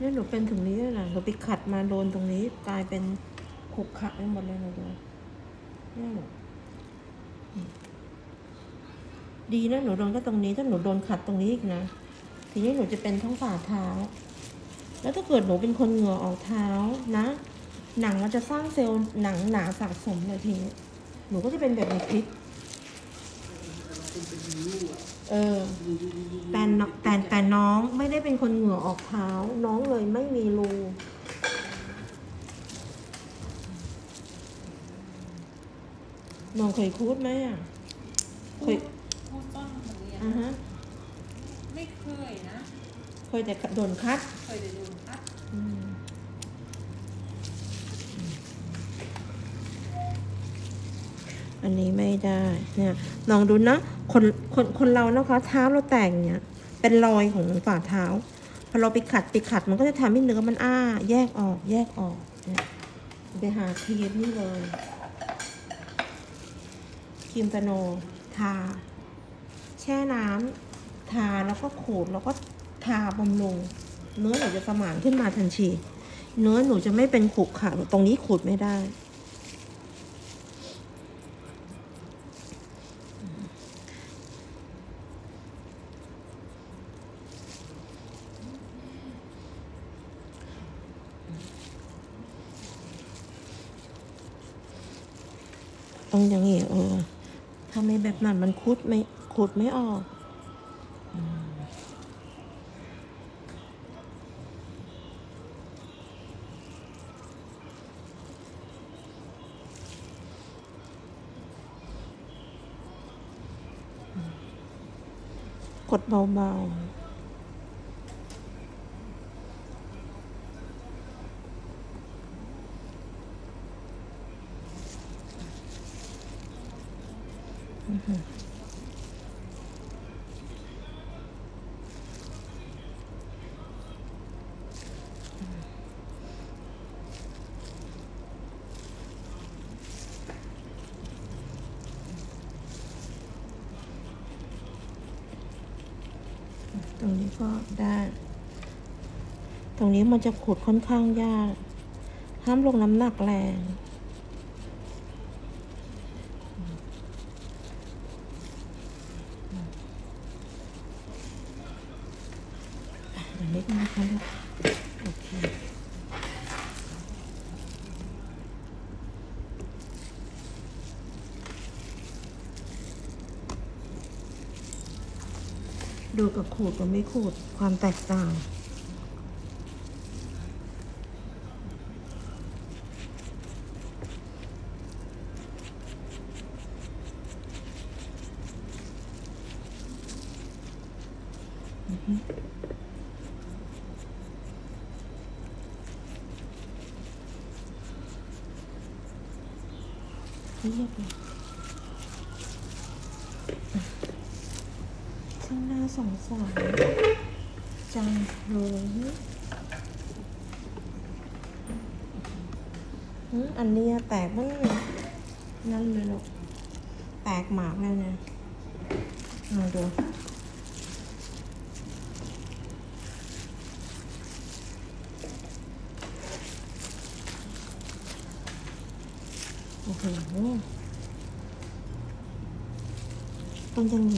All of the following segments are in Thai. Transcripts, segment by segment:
นี่หนูเป็นถึงนี้เลยนะหนูไปขัดมาโดนตรงนี้กลายเป็นขรุขะไปหมดเลยหนูดูนี่หนูดีนะหนูโดนก็ตรงนี้ถ้าหนูโดนขัดตรงนี้อีกนะ ทีนี้หนูจะเป็นทั้งฝ่าเท้า แล้วถ้าเกิดหนูเป็นคนเหงื่อออกเท้านะ หนังมันจะสร้างเซลล์หนังหนาสะสมเลยทีนี้หนูก็จะเป็นแบบในคลิป เออ แต่นแต่แต่น้องไม่ได้เป็นคนเหงื่อออกเท้า น้องเลยไม่มีรูน้องเคยคูดไหมอะเคยพูดต้นโรงเรียนอ่าฮะไม่เคยนะ เคยแต่โดนคัด เคยแต่โดนพัดอืมอันนี้ไม่ได้เนี่ยลองดูนะ คนคนคนเรานะคะเท้าเราแต่งเนี่ย เป็นรอยของฝ่าเท้าพอเราไปขัดไปขัดมันก็จะทำให้เนื้อมันอ้า แยกออกแยกออกเนี่ยไปหาครีมนี่เลยครีมตะโนทา แช่น้ำทาแล้วก็ขูดแล้วก็ทาบำรุงเนื้อหนูจะสมานขึ้นมาทันทีเนื้อหนูจะไม่เป็นขรุขระตรงนี้ขูดไม่ได้ ต้องอย่างนี้เออถ้าไม่แบบนั้นมันคุดไม่ขุดไม่ออกกดเบาๆอื้อหือ ตรงนี้ก็ได้ ตรงนี้มันจะขุดค่อนข้างยาก ห้ามลงน้ำหนักแรง อั นนี้ก็นะคะลูกโอเคดูกับขูดกับไม่ขูดความแตกต่าง เรียบเลยช่างน่าสงสารจังเลยอันนี้แตกมันนั่นเลยลูกแตกหมากเลยเนี่ยมาดู โอ้โหต้องยังไง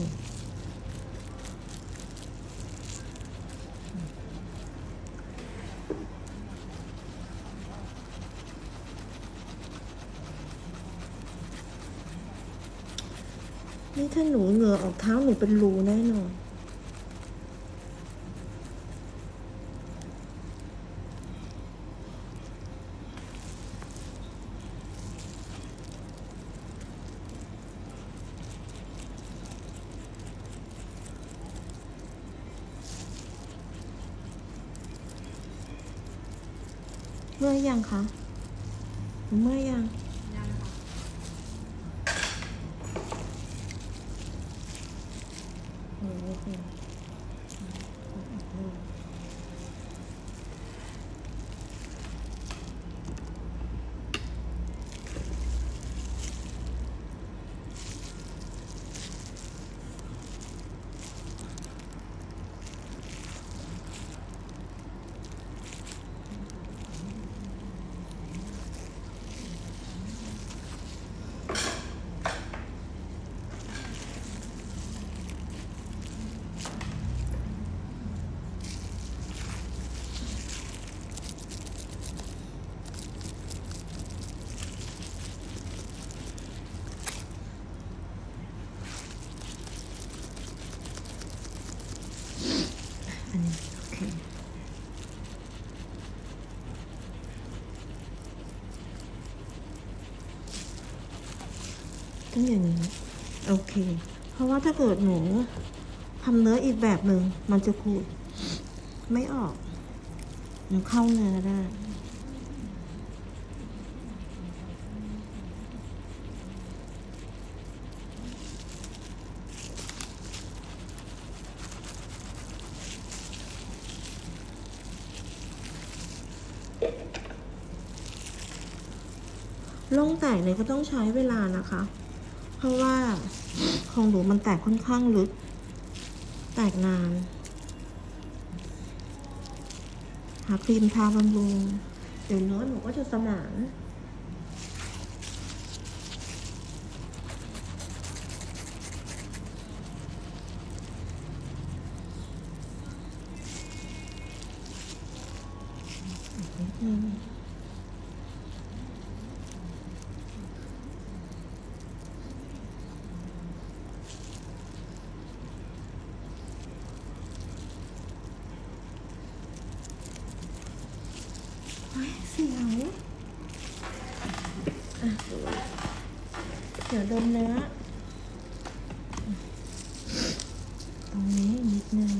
นี่ถ้าหนูเหงื่อออกเท้าหนูเป็นรูแน่นอน เมื่อยังคะเมื่อยยังยังค่ะ โอ้โหต้องอย่างนี้โอเค เพราะว่าถ้าเกิดหนูทำเนื้ออีกแบบหนึ่งมันจะขูดไม่ออกหนูเข้าเนื้อได้ล่องแตกเนี่ยก็ต้องใช้เวลานะคะ เพราะว่าของหนูมันแตกค่อนข้างลึก แตกนาน หาครีมทาบำรุงเดี๋ยวเนื้อหนูก็จะสมาน อืม เฮ้ยเสียวอะเดี๋ยวดมเนื้อ ตรงนี้นิดนึง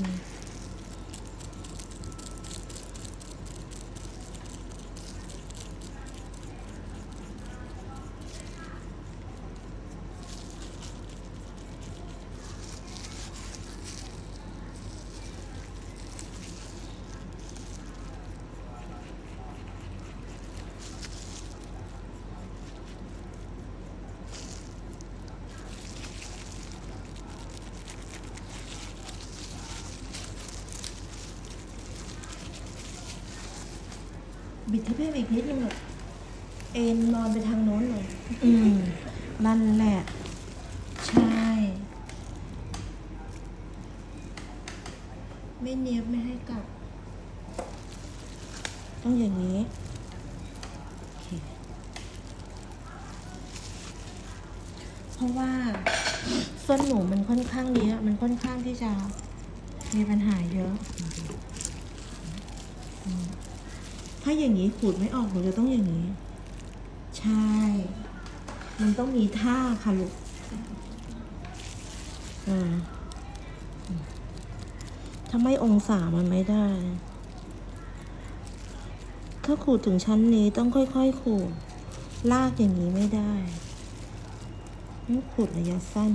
บิดให้เพิ่มอีกนิดนึงหน่อยเอ็นนอนไปทางโน้นเลยอืมนั่นแหละ ใช่ ไม่เนียบไม่ให้กลับ ต้องอย่างนี้โอเคเพราะว่าส้นหนูมันค่อนข้างเนี้ยมันค่อนข้างที่จะมีปัญหาเยอะ ถ้าอย่างนี้ขูดไม่ออกหนูจะต้องอย่างนี้ ใช่ มันต้องมีท่าค่ะลูกอ่าถ้าไม่องศามันไม่ได้ ถ้าขูดถึงชั้นนี้ต้องค่อยๆขูด ลากอย่างนี้ไม่ได้ต้องขูดระยะสั้น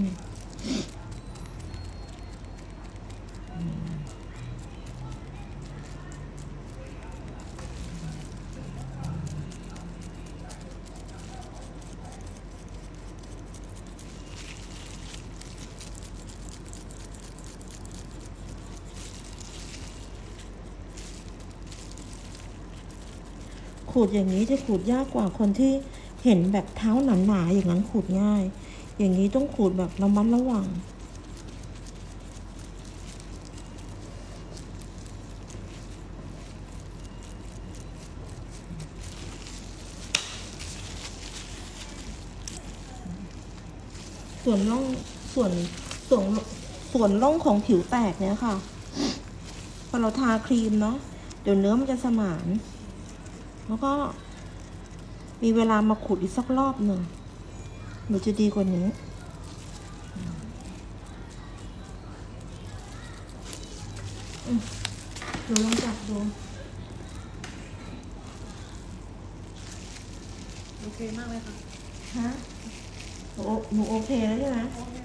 ดอย่างนี้จะขูดยากกว่าคนที่เห็นแบบเท้าหนาๆอย่างนั้นขูดง่าย อย่างนี้ต้องขูดแบบระมัดระวังส่วนร่องส่วนส่วนส่วนร่องของผิวแตกเนี่ยค่ะ พอเราทาครีมเนาะเดี๋ยวเนื้อมันจะสมาน แล้วก็ มีเวลามาขุดอีกสักรอบหนึ่งหนูจะดีกว่านี้อืมหนูลองจับดู โอเคมากเลยค่ะ ฮะ หนูโอหนูโอเคแล้วใช่ไหม โอเค